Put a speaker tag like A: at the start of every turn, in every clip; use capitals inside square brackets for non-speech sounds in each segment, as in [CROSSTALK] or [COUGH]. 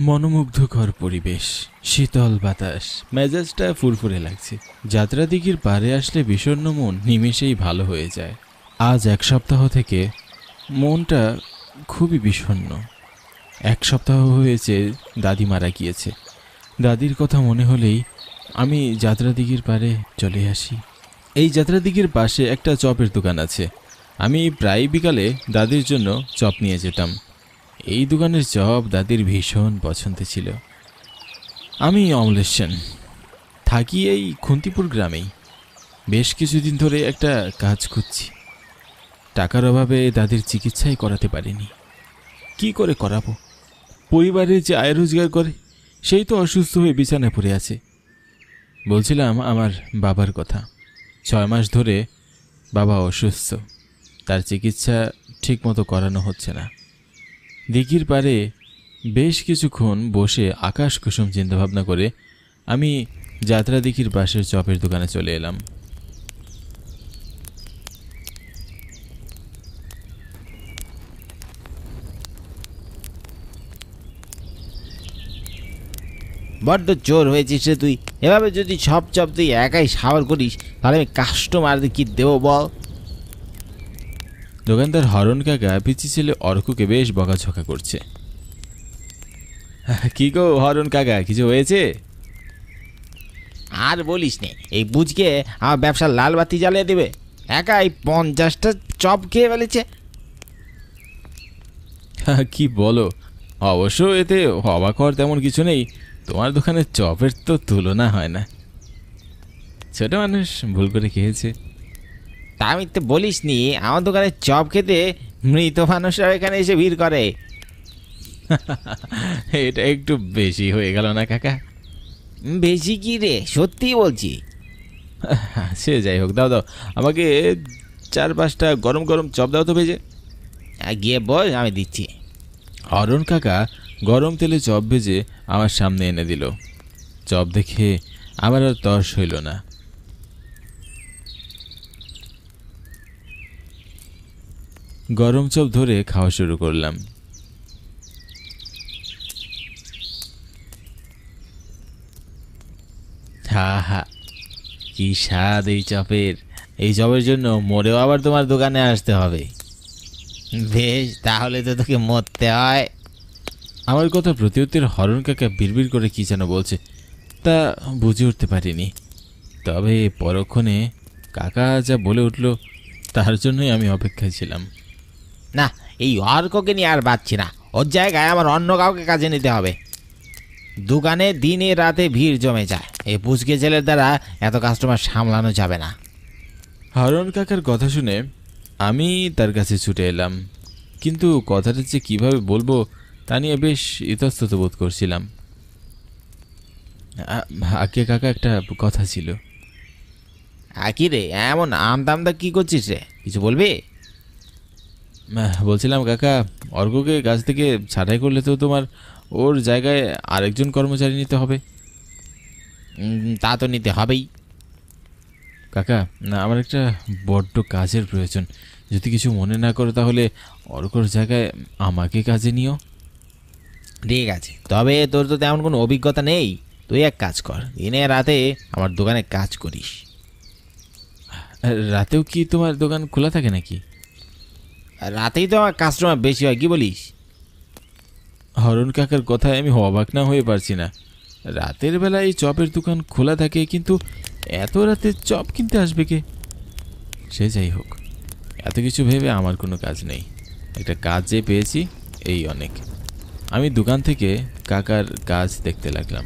A: মনোমুগ্ধকর পরিবেশ, শীতল বাতাস, মেজাজটা ফুরফুরে লাগছে। যাত্রা দিঘির পারে আসলে বিষণ্ণ মন নিমেষেই ভালো হয়ে যায়। আজ এক সপ্তাহ থেকে মনটা খুবই বিষণ্ণ। এক সপ্তাহ হয়েছে দাদি মারা গিয়েছে। দাদির কথা মনে হলেই আমি যাত্রা দিঘির পারে চলে আসি। এই যাত্রা দিঘির পাশে একটা চপের দোকান আছে। আমি প্রায় বিকালে দাদির জন্য চপ নিয়ে যেতাম। এই দোকানের চপ দাদির ভীষণ পছন্দ ছিল। আমি অমলেশ সেন থাকি এই খুন্তিপুর গ্রামেই। বেশ কিছুদিন ধরে একটা কাজ খুঁজছি। টাকার অভাবে দাদির চিকিৎসাই করাতে পারিনি। কি করে করাবো? পরিবারে যে আয় রোজগার করে, সেই তো অসুস্থ হয়ে বিছানায় পড়ে আছে। বলছিলাম আমার বাবার কথা। ছয় মাস ধরে বাবা অসুস্থ। তার চিকিৎসা ঠিকমতো করানো হচ্ছে না। দিঘির পারে বেশ কিছুক্ষণ বসে আকাশ কুসুম চিন্তাভাবনা করে আমি যাত্রা দিঘির পাশের চপের দোকানে চলে এলাম।
B: বড্ড চোর হয়েছিস রে তুই। এভাবে যদি সব চপ তুই একাই সাবার করিস, তাহলে আমি কাস্টমারদের কি দেবো বল?
A: দোকানদার হরণ কাকা পিচি ছেলে অর্ককে বেশ বকাঝকা করছে। কি গো হরণ কাকা কিছু হয়েছে?
B: আর বলিস নে এই বুঝকে আমার ব্যবসার লাল বাতি জ্বালিয়ে দেবে। একাই পঞ্চাশটা চপ খেয়ে ফেলেছে।
A: কি বলো? অবশ্য এতে অবাক হওয়ার তেমন কিছু নেই। তোমার দোকানের চপের তো তুলনা হয় না। ছোট মানুষ ভুল করে খেয়েছে।
B: তা আমি তো বলিস নি আমার দোকানে চপ খেতে মৃত মানুষরা এখানে এসে ভিড় করে। [LAUGHS]
A: এটা একটু বেশি হয়ে গেল না কাকা?
B: বেশি কি রে? সত্যিই বলছি। [LAUGHS]
A: সে যাই হোক দাও দাও। আমাকে চার পাঁচটা গরম গরম চপ দাও তো ভেজে।
B: আর গিয়ে বল আমি দিচ্ছি।
A: হরণ কাকা গরম তেলে চপ ভেজে আমার সামনে এনে দিল। চপ দেখে আমার আর তর্স হইল না। গরম চপ ধরে খাওয়া শুরু করলাম। হা হা, কি স্বাদ এই চপের। এই চপের জন্য মোড়েও আবার তোমার দোকানে আসতে হবে।
B: বেশ, তাহলে তো তোকে মরতে হয়।
A: আমার কথা প্রতি উত্তরে হরণ কাকা বিড়বিড় করে কি যেন বলছে, তা বুঝে উঠতে পারিনি। তবে পরক্ষণে কাকা যা বলে উঠল, তার জন্যই আমি অপেক্ষায় ছিলাম।
B: না এই অর্ককে নিয়ে আর বাঁচছি না। ওর জায়গায় আমার অন্য কাউকে কাজে নিতে হবে। দোকানে দিনে রাতে ভিড় জমে যায়। এই পুচকে ছেলের দ্বারা এত কাস্টমার সামলানো যাবে না।
A: হরণ কাকার কথা শুনে আমি তার কাছে ছুটে এলাম। কিন্তু কথাটা যে কীভাবে বলব তা নিয়ে বেশ ইতস্তত বোধ করছিলাম। আগে কাকা একটা কথা ছিল।
B: আর কি রে এমন আমদামদা কি করছিস রে? কিছু বলবি?
A: বলছিলাম কাকা অর্ঘকে কাছ থেকে ছাঁটাই করলে তো তোমার ওর জায়গায় আরেকজন কর্মচারী নিতে হবে।
B: তা তো নিতে হবেই।
A: কাকা না আমার একটা বড্ড কাজের প্রয়োজন। যদি কিছু মনে না করো তাহলে অর্কর জায়গায় আমাকে কাজে নিও।
B: ঠিক আছে তবে তোর তো তেমন কোনো অভিজ্ঞতা নেই। তুই এক কাজ কর দিনে রাতে আমার দোকানে কাজ করিস।
A: রাতেও কি তোমার দোকান খোলা থাকে নাকি?
B: রাতেই তো আমার কাস্টমার বেশি হয়, কি বলিস?
A: হরণ কাকার কথায় আমি অবাক না হয়ে পারছি না। রাতের বেলা এই চপের দোকান খোলা থাকে, কিন্তু এত রাতে চপ কিনতে আসবে কে? সে যাই হোক, এত কিছু ভেবে আমার কোনো কাজ নেই। একটা কাজ যে পেয়েছি, এই অনেক। আমি দোকান থেকে কাকার কাজ দেখতে লাগলাম।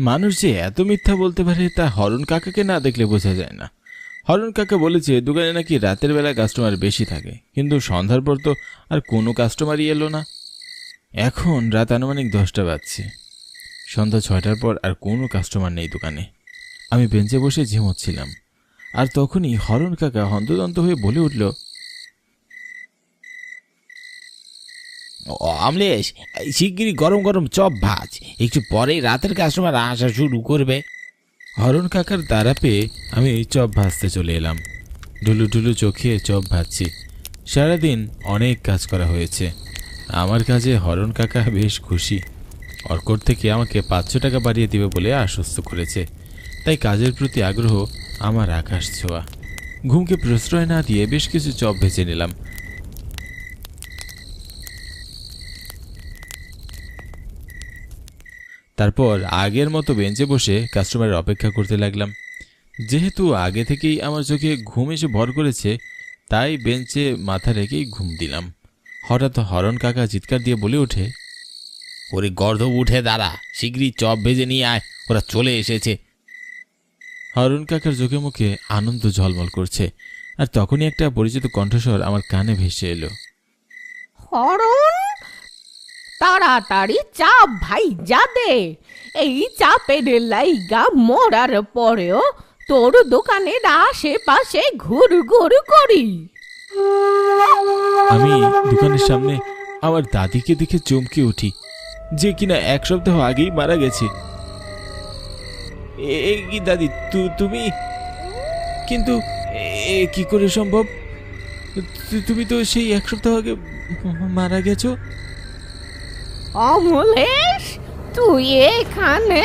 A: মানুষ যে এত মিথ্যা বলতে পারে, তা হরণ কাকাকে না দেখলে বোঝা যায় না। হরণ কাকা বলেছে, দোকানে নাকি রাতের বেলা কাস্টমার বেশি থাকে। কিন্তু সন্ধ্যার পর তো আর কোনো কাস্টমারই এলো না। এখন রাত আনুমানিক দশটা বাজছে। সন্ধ্যা ছয়টার পর আর কোনো কাস্টমার নেই দোকানে। আমি বেঞ্চে বসে ঝিমোচ্ছিলাম। আর তখনই হরণ কাকা হন্তদন্ত হয়ে বলে উঠল
B: অমলেশ শিগগিরই গরম গরম চপ ভাজ। একটু পরেই রাতের কাস্টমার আসা শুরু করবে।
A: হরণ কাকার দ্বারা পেয়ে আমি চপ ভাজতে চলে এলাম। ঢুলু ঢুলু চোখে চপ ভাজছি। সারাদিন অনেক কাজ করা হয়েছে। আমার কাজে হরণ কাকা বেশ খুশি। অর্কর থেকে আমাকে পাঁচশো টাকা বাড়িয়ে দিবে বলে আশ্বস্ত করেছে। তাই কাজের প্রতি আগ্রহ আমার আকাশ ছোঁয়া। ঘুমকে প্রশ্রয় না দিয়ে বেশ কিছু চপ ভেজে নিলাম। তারপর আগের মতো বেঞ্চে বসে কাস্টমারের অপেক্ষা করতে লাগলাম। যেহেতু আগে থেকেই আমার চোখে ঘুম এসে ভর করেছে, তাই বেঞ্চে মাথা রেখেই ঘুম দিলাম। হঠাৎ হরণ কাকা চিৎকার দিয়ে বলে ওঠে,
B: ওরে গর্ধ উঠে দাঁড়া, শিগগিরই চপ ভেজে নিয়ে আয়, ওরা চলে এসেছে।
A: হরণ কাকার চোখে মুখে আনন্দ ঝলমল করছে, আর তখনই একটা পরিচিত কণ্ঠস্বর আমার কানে ভেসে এলো।
C: হরণ? তাড়াতাড়ি চাপ ভাই যা দে এই চাপের লাইগা মরার পরেও তোর দোকানের আশেপাশে ঘুর ঘুর করি।
A: আমি দোকানের সামনে আমার দাদিকে দেখে চমকে উঠি, যে কিনা এক সপ্তাহ আগেই মারা গেছে। এ কি দাদি তুমি? কিন্তু এ কি করে সম্ভব? তুমি তো সেই এক সপ্তাহ আগে মারা গেছো?
C: অমলেশ তুই এখানে?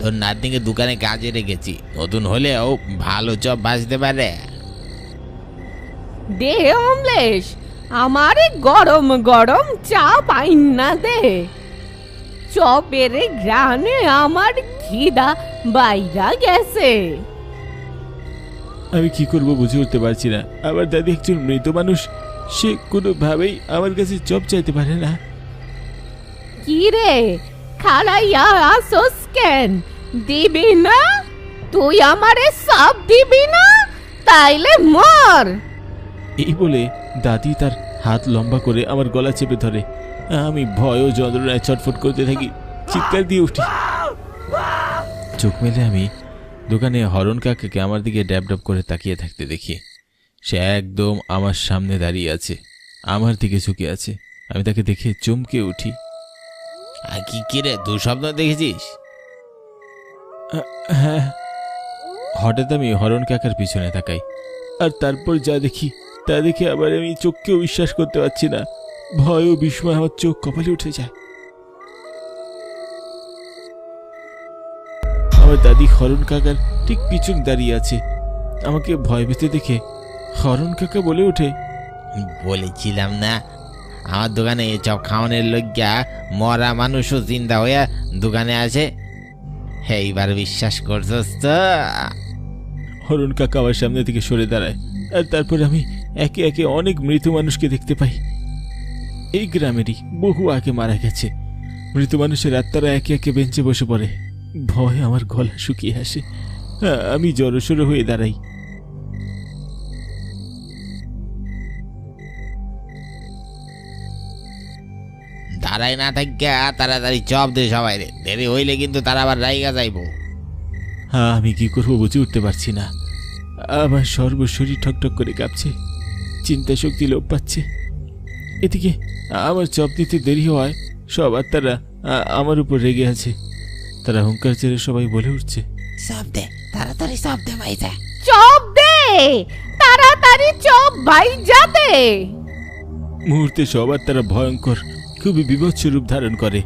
B: তোর নাতনিকে দোকানে কাজে রেখেছি। নতুন হলেও ভালো চপ ভাজতে পারে।
C: দে অমলেশ আমারে গরম গরম চা পাইন না দে। চপের গ্রানে আমার খিদা বাইরা গেছে।
A: আমি কি করব বুঝে উঠতে পারছি না। আমার দাদি একজন মৃত মানুষ সে কোনোভাবেই আমার কাছে জব চাইতে পারে না।
C: কি রে? খাড়াইয়া আসোস কেন? দিবি না? তুই আমারে সব দিবি না? তাইলে মর!
A: এই বলে দাদি তার হাত লম্বা করে আমার গলা চেপে ধরে। আমি ভয় ও যন্ত্রণায় ছটফট করতে থাকি চিৎকার দিয়ে উঠি। চোখ মেলে আমি দোকানে হরণ কাকাকে আমার দিকে ড্যাব ড্যাব করে তাকিয়ে থাকতে দেখি। সে একদম আমার সামনে দাঁড়িয়ে আছে। আমার দিকে ঝুঁকে আছে। আমি তাকে দেখে চমকে উঠি।
B: আর কি কি রে দুঃস্বপ্ন দেখেছিস?
A: হ্যাঁ। হঠাৎ আমি হরণ কাকার পিছনে তাকাই। আর তারপর যা দেখি তা দেখে আবার আমি চোখকেও বিশ্বাস করতে পারছি না। ভয় ও বিস্ময় আমার চোখ কপালে উঠে যায়। আমার দাদি হরণ কাকার ঠিক পিছন দাঁড়িয়ে আছে। আমাকে ভয় পেতে দেখে হরণ কাকা বলে ওঠে
B: বলেছিলাম না আমার দোকানে চপ খাওয়ানোর লজ্ঞা মরা মানুষও চিন্তা হইয়া দোকানে আছে এইবার বিশ্বাস করছস তো?
A: হরণ কাকা আমার সামনে থেকে সরে দাঁড়ায় আর তারপর আমি একে একে অনেক মৃত মানুষকে দেখতে পাই। এই গ্রামেরই বহু আগে মারা গেছে। মৃত মানুষের আত্মারা একে একে বেঞ্চে বসে পড়ে। ভয় আমার গলা শুকিয়ে আসে। আমি জড়সড়ো হয়ে দাঁড়াই।
B: দাঁড়াই না থাকিয়া তাড়াতাড়ি চপ দে সবাই রে। দেরি হইলে কিন্তু তারা আবার রাইগা যাইবো।
A: হ্যাঁ আমি কি করব বুঝে উঠতে পারছি না। আমার সর্বশরীর ঠকঠক করে কাঁপছে চিন্তা শক্তি লোপ পাচ্ছে। এদিকে আমার চপ দিতে দেরি হওয়ায় সব আত্মারা আ- আমার উপর রেগে আছে। তারা হুঙ্কার ছেড়ে সবাই বলে উঠছে
B: সব দে তাড়াতাড়ি সব দে ভাইজা।
C: চপ দে! তাড়াতাড়ি চপ ভাই যা দে!
A: মুহূর্তে সবার তারা ভয়ঙ্কর খুবই বিভৎস রূপ ধারণ করে।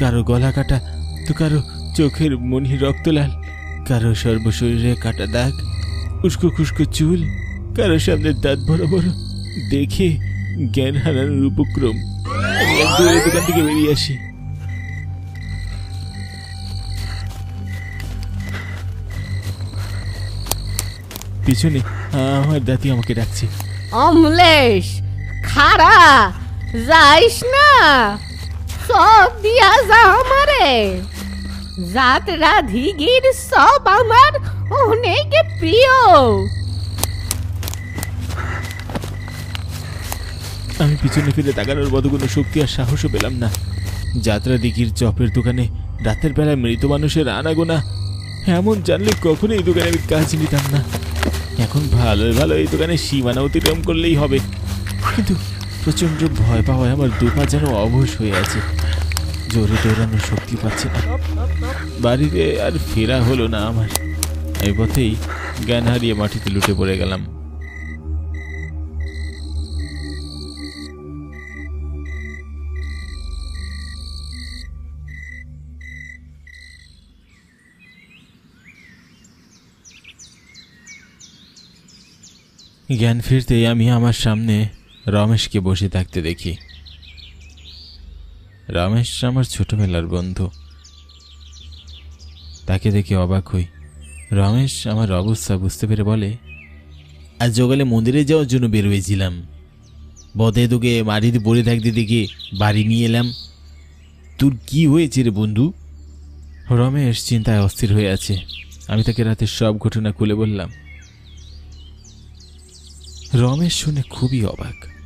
A: কারও গলা কাটা, তো কারও চোখের মনি রক্তলাল, কারও সর্বশরীরে কাটা দাগ, উস্কো খুস্কো চুল, কারও সামনে দাঁত বড় বড়, দেখে জ্ঞান হারানোর উপক্রম। দোকান থেকে বেরিয়ে আসি। পিছনে আমার দাদি আমাকে ডাকছে।
C: অমলেশ খারা যাইস না? সব দিয়া যা আমারে। জাত রাধিগির সব আমার অনেক প্রিয়।
A: আমি পিছনে ফিরে তাকানোর মতো কোনো শক্তি আর সাহসও পেলাম না। যাত্রা দিঘির চপের দোকানে রাতের বেলায় মৃত মানুষের আনাগোনা। এমন জানলে কখনো এই দোকানে আমি কাজ নিতাম না। এখন ভালো ভালো এই দোকানে সীমানা অতিক্রম করলেই হবে। কিন্তু প্রচণ্ড ভয় পাওয়ায় আমার দুপা যেন অবশ হয়ে আছে। জোরে দৌড়ানোর শক্তি পাচ্ছি না। বাড়িতে আর ফেরা হলো না আমার। এই পথেই জ্ঞান হারিয়ে মাটিতে লুটে পড়ে গেলাম। জ্ঞান ফিরতেই আমি আমার সামনে রমেশকে বসে থাকতে দেখি। রমেশ আমার ছোটবেলার বন্ধু। তাকে দেখে অবাক হই। রমেশ আমার অবস্থা বুঝতে পেরে বলে, আজ সকালে মন্দিরে যাওয়ার জন্য বের হয়েছিলাম পথে তোকে মাটিতে পড়ে থাকতে দেখে বাড়ি নিয়ে এলাম। তোর কি হয়েছে রে বন্ধু? রমেশ চিন্তায় অস্থির হয়ে আছে। আমি তাকে রাতের সব ঘটনা খুলে বললাম। রমেশ শুনে খুবই অবাক।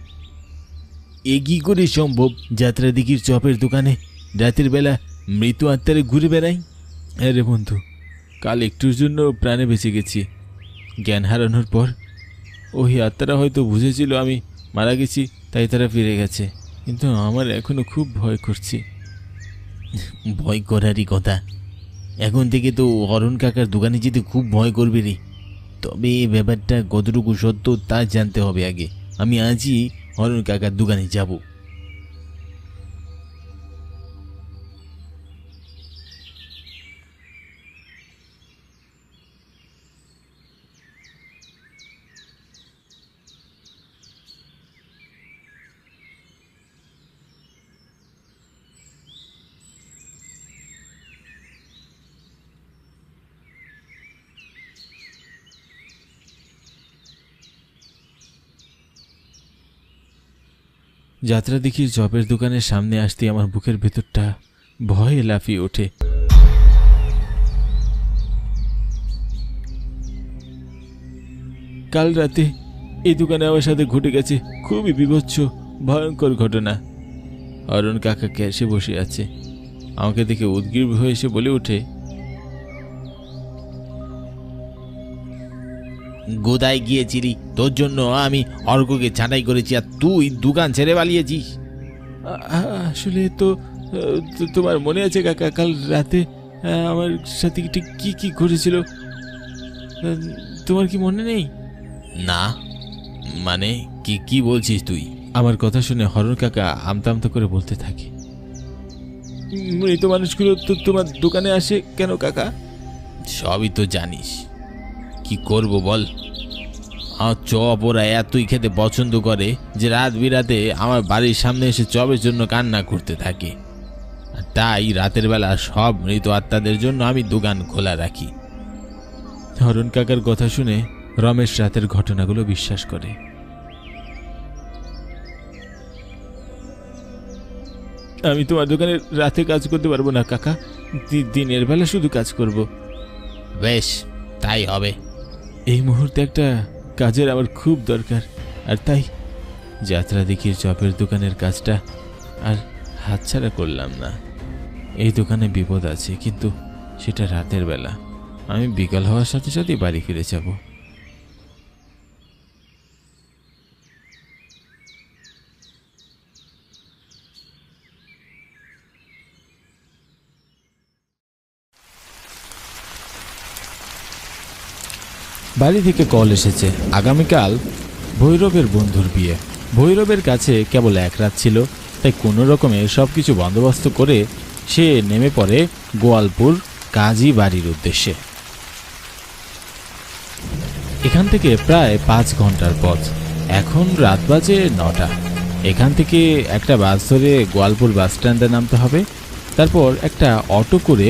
A: এ কি করে সম্ভব। যাত্রা দিঘির চপের দোকানে। রাতের বেলা মৃত আত্মারে ঘুরে বেড়াই। আরে বন্ধু, কাল একটুর জন্য প্রাণে বেঁচে গেছি। জ্ঞান হারানোর পর ওই আত্মারা হয়তো বুঝেছিল আমি মারা গেছি, তাই তারা ফিরে গেছে। কিন্তু আমার এখনও খুব ভয় করছে। ভয় করারই কথা। এখন থেকে তো অরুণ কাকার দোকানে যেতে খুব ভয় করবে রে। তবে এই ব্যাপারটা কতটুকু সত্য তা জানতে হবে আগে। আমি আজই অরুণ কাকার দোকানে যাব যাত্রা দেখির জবের দোকানের সামনে আসতে আমার বুকের ভেতরটা ভয়ে লাফিয়ে ওঠে। কাল রাতে এই দোকানে আমার সাথে ঘটে গেছে খুবই বিভৎস, ভয়ঙ্কর ঘটনা। অরুণ কাকা ক্যাশে বসে আছে। আমাকে দেখে উদ্গ্রীব হয়ে এসে বলে ওঠে
B: গোদায় গিয়েছিলি। তোর জন্য আমি অর্ককে ছাঁটাই করেছি আর তুই দোকান ছেড়ে পালিয়েছিস।
A: আসলে তো তোমার মনে আছে কাকা কাল রাতে আমার সাথে ঠিক কি কি ঘটেছিল? তোমার কি মনে নেই?
B: না। মানে কি কি বলছিস তুই?
A: আমার কথা শুনে হরণ কাকা আমতা আমতা করে বলতে থাকে। মৃত মানুষগুলো তো তোমার দোকানে আসে কেন কাকা?
B: সবই তো জানিস। কি করব বল? আমার চপ ওরা এতই খেতে পছন্দ করে যে রাত বিরাতে আমার বাড়ির সামনে এসে চপের জন্য কান্না করতে থাকে। তাই রাতের বেলা সব মৃত আত্মাদের জন্য আমি দোকান খোলা রাখি।
A: হরণ কাকার কথা শুনে রমেশ রাতের ঘটনাগুলো বিশ্বাস করে। আমি তোমার দোকানে রাতে কাজ করতে পারব না, কাকা। দিনের বেলা শুধু কাজ করব।
B: বেশ, তাই হবে।
A: এই মুহূর্তে একটা কাজের আমার খুব দরকার। আর তাই যাত্রা দেখির চপের দোকানের কাজটা আর হাতছাড়া করলাম না। এই দোকানে বিপদ আছে, কিন্তু সেটা রাতের বেলা। আমি বিকাল হওয়ার সাথে সাথে বাড়ি ফিরে যাব। বাড়ি থেকে কল এসেছে। আগামীকাল ভৈরবের বন্ধুর বিয়ে। ভৈরবের কাছে কেবল এক রাত ছিল, তাই কোনো রকমে সব কিছু বন্দোবস্ত করে সে নেমে পড়ে গোয়ালপুর কাজী বাড়ির উদ্দেশ্যে। এখান থেকে প্রায় পাঁচ ঘণ্টার পথ। এখন রাত বাজে নটা। এখান থেকে একটা বাস ধরে গোয়ালপুর বাস স্ট্যান্ডে নামতে হবে। তারপর একটা অটো করে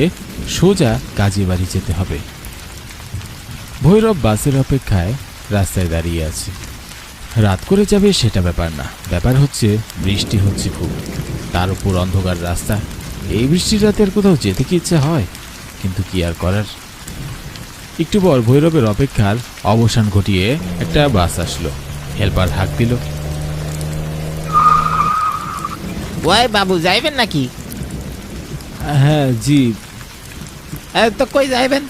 A: সোজা কাজী বাড়ি যেতে হবে। ভৈরব বাসের অপেক্ষায় রাস্তায় দাঁড়িয়ে আছে। রাত করে যাবে সেটা ব্যাপার না। ব্যাপার হচ্ছে বৃষ্টি হচ্ছে খুব। তার উপর অন্ধকার রাস্তা। এই বৃষ্টির রাতে আর কোথাও যেতে কি ইচ্ছা হয়? কিন্তু কি আর করার? একটু পর ভৈরবের অপেক্ষার অবসান ঘটিয়ে একটা বাস আসলো। হেল্পার হাঁক দিল।
B: ওই বাবু যাইবেন নাকি?
A: হ্যাঁ জি।
B: তো কই যাইবেন?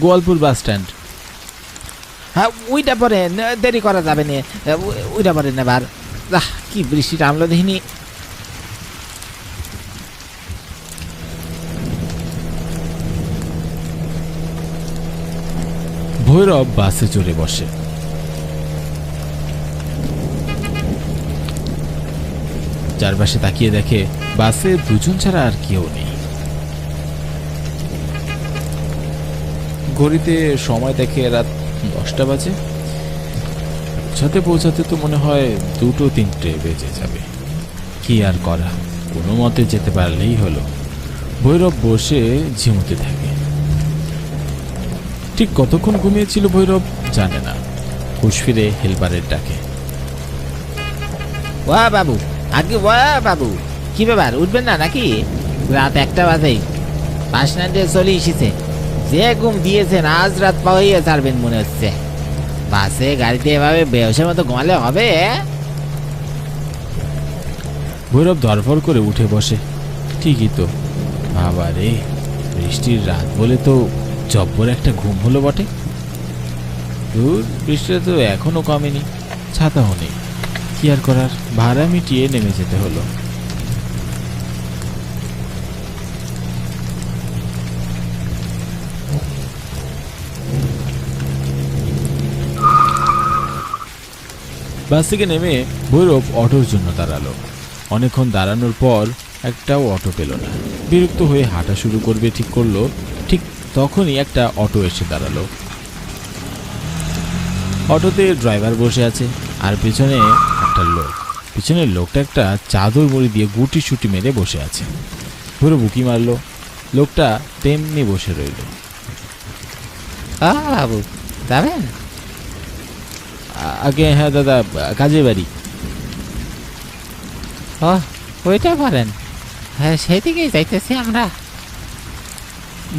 A: Goalpur bus stand.
B: হ্যাঁ ওইটা পরে দেরি করা যাবে না। ওইটা পরে নেবার। আহ, কি বৃষ্টিটা আমলো দেখিনি।
A: ভৈরব বাসে চড়ে বসে। চারপাশে তাকিয়ে দেখে বাসে দুজন ছাড়া আর কেউ নেই। ঘড়িতে সময় দেখে রাত দশটা বাজে। পৌঁছাতে পৌঁছাতে তো মনে হয় দুটো তিনটে বেজে যাবে। কি আর করা? কোনো মতে যেতে পারলেই হলো। ভৈরব বসে ঝিমুতে থাকে। ঠিক কতক্ষণ ঘুমিয়েছিল ভৈরব জানে না। হুশ ফিরে হেলপারের ডাকে।
B: ওয়া বাবু, আগে ওয়া বাবু, কি ব্যাপার, উঠবেন না নাকি? রাত একটা বাজে। পাঁচ নাইটে চলে এসেছে। যে ঘুম দিয়েছেন, আজ রাত পাওয়াইয়া ছাড়বেন মনে হচ্ছে। বাসে গাড়িতে এভাবে বেহসের মতো ঘুমালে হবে?
A: ভৈরব ধরফর করে উঠে বসে। ঠিকই তো। বাবা রে বৃষ্টির রাত বলে তো জব্বর একটা ঘুম হলো বটে। দূর, বৃষ্টিটা তো এখনও কমেনি, ছাতাও নেই। কি আর করার? ভাড়া মিটিয়ে নেমে যেতে হলো। বাস থেকে নেমে ভৈরব অটোর জন্য দাঁড়াল। অনেকক্ষণ দাঁড়ানোর পর একটাও অটো পেল না। বিরক্ত হয়ে হাঁটা শুরু করবে ঠিক করল ঠিক তখনই একটা অটো এসে দাঁড়াল। অটোতে ড্রাইভার বসে আছে আর পেছনে একটা লোক। পিছনের লোকটা একটা চাদর মুড়ি দিয়ে গুটি সুটি মেরে বসে আছে। পুরো বুকি মারলো। লোকটা তেমনি বসে রইল।
B: আহ, বাবু যাবেন?
A: আগে হ্যাঁ দাদা কাজে বাড়ি।
B: ও ওইটা পারেন হ্যাঁ সেই দিকেই যাইতেছি আমরা।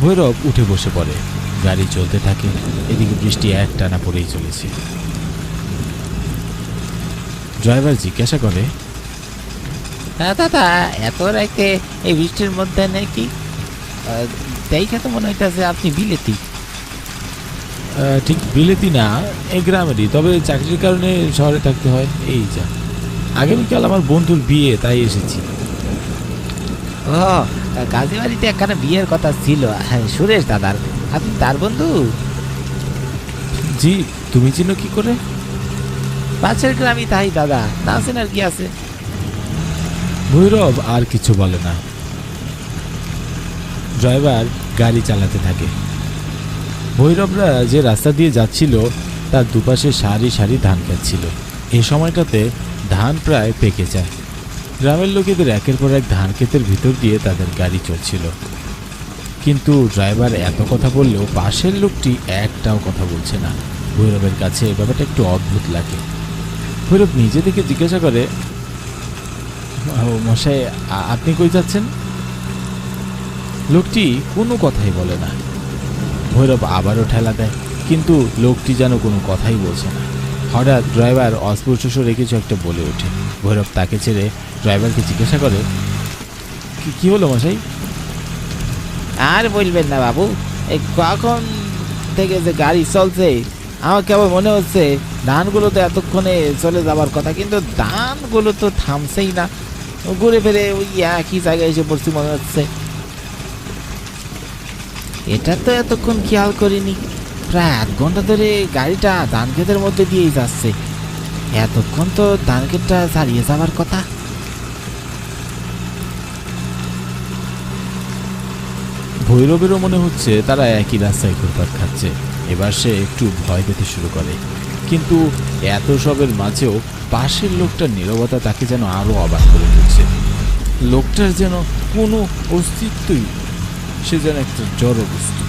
A: ভৈরব উঠে বসে পড়ে গাড়ি চলতে থাকে এদিকে বৃষ্টি এক টানা পড়েই চলেছে। ড্রাইভার জিজ্ঞাসা করে
B: হ্যাঁ দাদা এত রাইতে এই বৃষ্টির মধ্যে নাকি? দেখে তো মনে হইতেছে আপনি বিলেতি।
A: "আহ, ঠিক বিলেতি না এই গ্রামেরই। তবে চাকরির কারণে শহরে থাকতে হয় এই যা। আগামীকাল আমার বন্ধুর বিয়ে তাই এসেছি।
B: ও কাজী বাড়িতে একখানা বিয়ের কথা ছিল। হ্যাঁ, সুরেশ দাদার। আপনি তার বন্ধু?
A: জি তুমি চিনো কি করে?
B: পাশের গ্রামই তাই দাদা। না আছেন আর কি আছে?
A: ভৈরব আর কিছু বলে না। ড্রাইভার গাড়ি চালাতে থাকে। ভৈরবরা যে রাস্তা দিয়ে যাচ্ছিল, তার দুপাশে সারি সারি ধান ক্ষেত ছিল। এই সময়টাতে ধান প্রায় পেকে যায়। গ্রামের লোকেদের একের পর এক ধান ক্ষেতের ভিতর দিয়ে তাদের গাড়ি চলছিল কিন্তু ড্রাইভার এত কথা বললেও পাশের লোকটি একটাও কথা বলছে না। ভৈরবের কাছে ব্যাপারটা একটু অদ্ভুত লাগে। ভৈরব নিজে থেকে জিজ্ঞাসা করে মশাই আপনি কই যাচ্ছেন? লোকটি কোনো কথাই বলে না। ভৈরব আবারও ঠেলা দেয়, কিন্তু লোকটি যেন কোনো কথাই বলছে না। হঠাৎ ড্রাইভার অস্পষ্ট স্বরে কিছু একটা বলে ওঠে। ভৈরব তাকে ছেড়ে ড্রাইভারকে জিজ্ঞাসা করে, "কি- হলো মশাই?
B: আর বলবেন না বাবু, এই কখন থেকে যে গাড়ি চলছে আমার কেবল মনে হচ্ছে ধানগুলো তো এতক্ষণে চলে যাবার কথা, কিন্তু ধানগুলো তো থামছেই না। ঘুরে ফিরে ওই একই জায়গায় এসে পড়ছি মনে হচ্ছে। এটা তো এতক্ষণ খেয়াল করিনি। প্রায় আধ ঘণ্টা ধরে গাড়িটা ধান ক্ষেতের মধ্যে দিয়েই যাচ্ছে। এতক্ষণ তো ধান ক্ষেতটা ছাড়িয়ে যাবার কথা।
A: ভৈরবেরও মনে হচ্ছে তারা একই রাস্তায় ঘুরপাক খাচ্ছে। এবার সে একটু ভয় পেতে শুরু করে। কিন্তু এত সবের মাঝেও পাশের লোকটার নীরবতা তাকে যেন আরও অবাক করে তুলছে। লোকটার যেন কোনো অস্তিত্বই সে যেন একটা জড় বস্তু।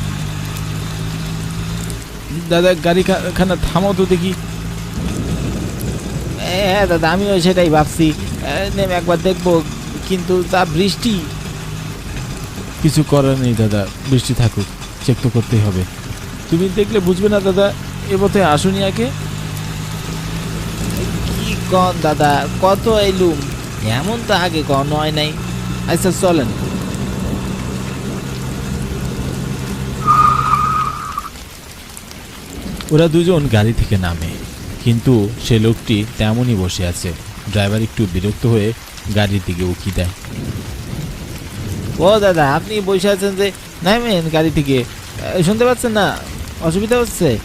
A: দাদা গাড়ি খা- খানা থামাও তো দেখি।
B: হ্যাঁ দাদা আমিও সেটাই ভাবছি। নেমে একবার দেখব কিন্তু তা বৃষ্টি।
A: কিছু করার নেই দাদা বৃষ্টি থাকুক চেক তো করতেই হবে। তুমি দেখলে বুঝবে না দাদা এ পথে আসুনি আগে?
B: কি কন দাদা কত এলুম। এমন তো আগে কন হয় নাই। আচ্ছা চলেন।
A: ওরা দুজন গাড়ি থেকে নামে কিন্তু সে লোকটি তেমনই বসে আছে। ড্রাইভার একটু বিরক্ত হয়ে গাড়ির দিকে উকি দেয়।
B: ও দাদা আপনি বসে আছেন যে নামেন গাড়ি থেকে। শুনতে পাচ্ছেন না? অসুবিধা হচ্ছে?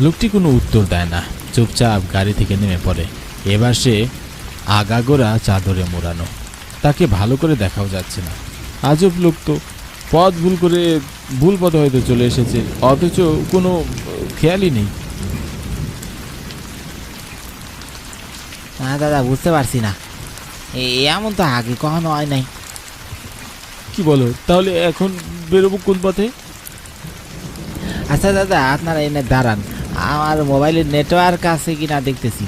A: লোকটি কোনো উত্তর দেয় না। চুপচাপ গাড়ি থেকে নেমে পড়ে। এবার সে আগাগোড়া চাদরে মোড়ানো। তাকে ভালো করে দেখাও যাচ্ছে না। আজব লোক তো। পথ ভুল করে ভুল পথে হয়তো চলে এসেছে অথচ কোনো খেয়ালই নেই।
B: না দাদা বুঝতে পারছি না। এমন তো আগে কখনো হয় নাই।
A: কি বলো তাহলে এখন বেরোবো কোন পথে?
B: আচ্ছা দাদা আপনারা এনে দাঁড়ান। আমার মোবাইলের নেটওয়ার্ক আছে কিনা দেখতেছি।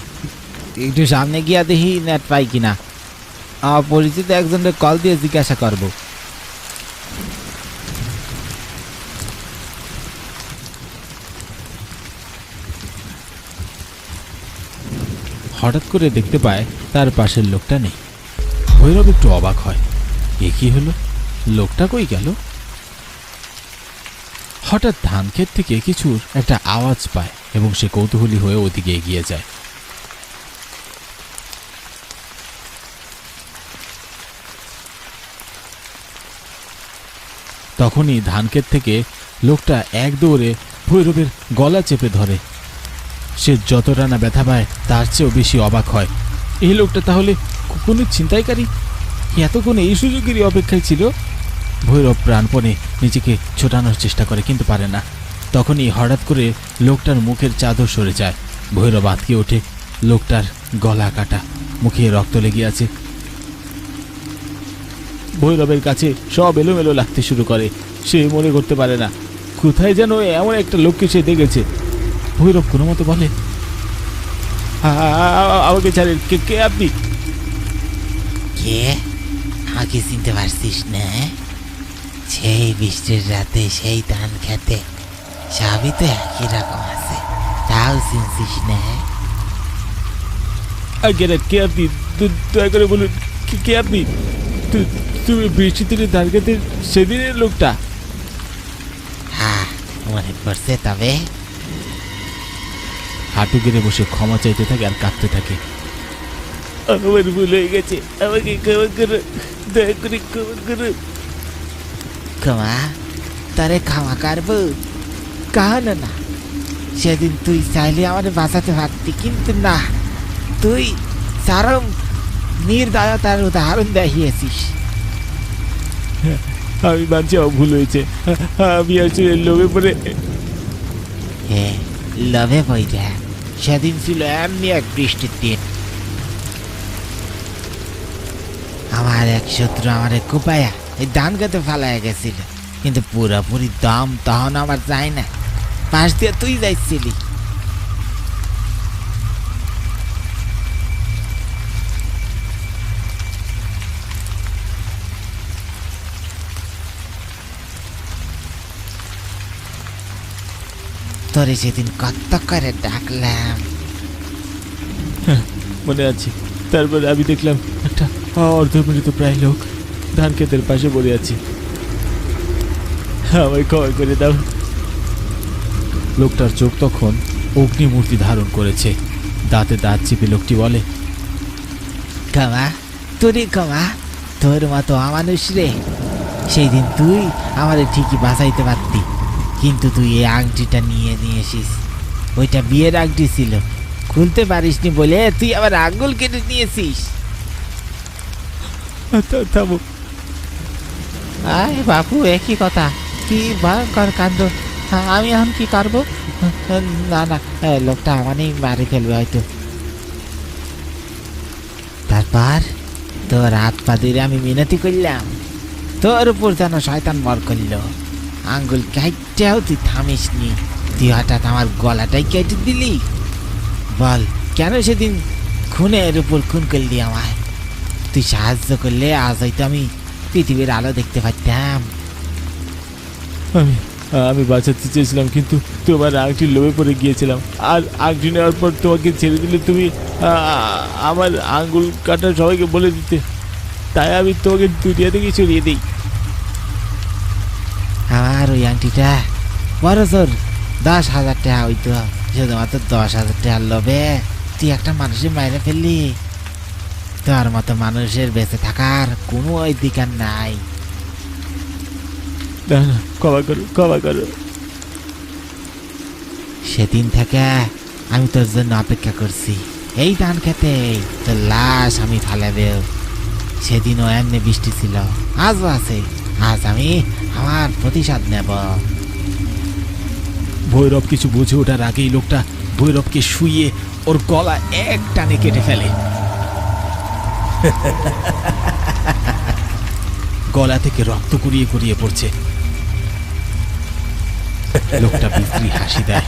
B: একটু সামনে গিয়া দেখি নেট পাই কিনা। আমার পরিচিত একজনের কল দিয়ে জিজ্ঞাসা করব।
A: হঠাৎ করে দেখতে পায় তার পাশের লোকটা নেই। ভৈরব একটু অবাক হয়। এ কি হলো? লোকটা কই গেল? হঠাৎ ধান ক্ষেত থেকে কিছুর একটা আওয়াজ পায় এবং সে কৌতূহলী হয়ে ওদিকে এগিয়ে যায়। তখনই ধান ক্ষেত থেকে লোকটা এক দৌড়ে ভৈরবের গলা চেপে ধরে। সে যতটা না ব্যথা পায়, তার চেয়েও বেশি অবাক হয়। এই লোকটা তাহলে কোনো ছিনতাইকারী? এতক্ষণ এই সুযোগেরই অপেক্ষায় ছিল? ভৈরব প্রাণপণে নিজেকে ছোটানোর চেষ্টা করে, কিন্তু পারে না। তখনই হঠাৎ করে লোকটার মুখের চাদর সরে যায়। ভৈরব আতকে ওঠে লোকটার গলা কাটা, মুখে রক্ত লেগে আছে। ভৈরবের কাছে সব এলোমেলো লাগতে শুরু করে। সে মনে করতে পারে না, কোথায় যেন এমন একটা লোককে সে দেখেছে। ভৈরব কোনো মতো বলে "আ- আ- আ- আমাকে ছাড়েন। কে কে আপনি?
B: কে? আমাকে চিনতে পারছিস না? সেই বৃষ্টির রাতে সেই ধান খেতে সবই তো একই রকম আছে তাও চিনছিস না?
A: আগে কে আপনি? দু- দয়া করে বলুন কে- কে আপনি? তু- তুমি বৃষ্টি থেকে দাঁড়াতে সেদিনের লোকটা।
B: হ্যাঁ মনে পড়ছে তবে।
A: হাঁটু গেড়ে বসে ক্ষমা চাইতে থাকে আর কাঁদতে থাকে। আমার ভুল হয়ে গেছে আমাকে ক্ষমা করো দয়া করে ক্ষমা করো।
B: ক্ষমা? তারে ক্ষমা করব কাহন না। সেদিন তুই চাইলে আমার বাঁচাতে পারতি কিন্তু না। তুই চরম নির্দয়তার উদাহরণ দেখিয়েছিস।
A: আমি মানছি আমার ভুল হয়েছে। আমি আসলে লোভে পড়ে
B: হ্যাঁ লভে দেখ সেদিন ছিল এমনি এক বৃষ্টির দিন। আমার এক শত্রু আমার এক কোপায়া, এই ধান খেতে ফেলায় গেছিল। কিন্তু পুরোপুরি দম তখন আমার যায় না। পাশ দিয়ে তুই যাইছিলি। তোরে সেদিন কত করে ডাকলাম।
A: মনে আছে। তারপরে আমি দেখলাম একটা অর্ধমৃত প্রায় লোক ধান ক্ষেতের পাশে পড়ে আছে। আমায় ক্ষমা করে দাও। লোকটার চোখ তখন অগ্নিমূর্তি ধারণ করেছে। দাঁতে দাঁত চিপে লোকটি বলে
B: ক্ষমা তোরে ক্ষমা তোর মতো অমানুষ রে। সেই দিন তুই আমাদের ঠিকই বাঁচাইতে পারতি। কিন্তু তুই এই আংটিটা নিয়ে নিয়েছিস ওইটা বিয়ের আংটি ছিল। খুলতে পারিসনি বলে তুই আবার আঙ্গুল কেটে নিয়েছিস।
A: থা- থামো।
B: আয় বাপু একই কথা। কি ভয়ঙ্কর কাণ্ড। আমি এখন কি করব? না না লোকটা আমারই মারি ফেলবে হয়তো। তারপর তোর হাত পা আমি মিনতি করলাম। তোর উপর যেন শয়তান মর করল। আঙ্গুল কাইটাও তুই থামিস নি তুই হঠাৎ আমার গলাটাই কেটে দিলি। বল, কেন সেদিন খুনের উপর খুন করলি আমায়? তুই সাহায্য করলে আজ হয়তো আমি পৃথিবীর আলো দেখতে পারতাম।
A: আমি আমি বাঁচাতে চেয়েছিলাম, কিন্তু তোমার আংটি লোভে পড়ে গিয়েছিলাম। আর আংটি নেওয়ার পর তোমাকে ছেড়ে দিলে তুমি আমার আঙ্গুল কাটা সবাইকে বলে দিতে। তাই আমি তোমাকে দুনিয়া থেকে সরিয়ে দিই।
B: আমার ওই আংটিটা বড় জোর দশ হাজার টাকা হইতো। শুধুমাত্র দশ হাজার টাকার লোভে তুই একটা মানুষের মাইরে ফেললি। তোর মতো মানুষের বেঁচে থাকার কোনো অধিকার নাই।
A: না না ক্ষমা করো ক্ষমা করো।
B: সেদিন থেকে আমি তোর জন্য অপেক্ষা করছি। এই ধান খেতে তোর লাশ আমি ফালে দেও সেদিনও এমনি বৃষ্টি ছিল আজও আছে। আজ আমি আমার প্রতিশোধ নেব।
A: ভৈরব কিছু বুঝে ওঠার আগেই লোকটা ভৈরবকে শুইয়ে ওর গলা এক টানে কেটে ফেলে। গলা থেকে রক্ত কুড়িয়ে কুড়িয়ে পড়ছে। লোকটা বিস্ত্রী হাসি দেয়।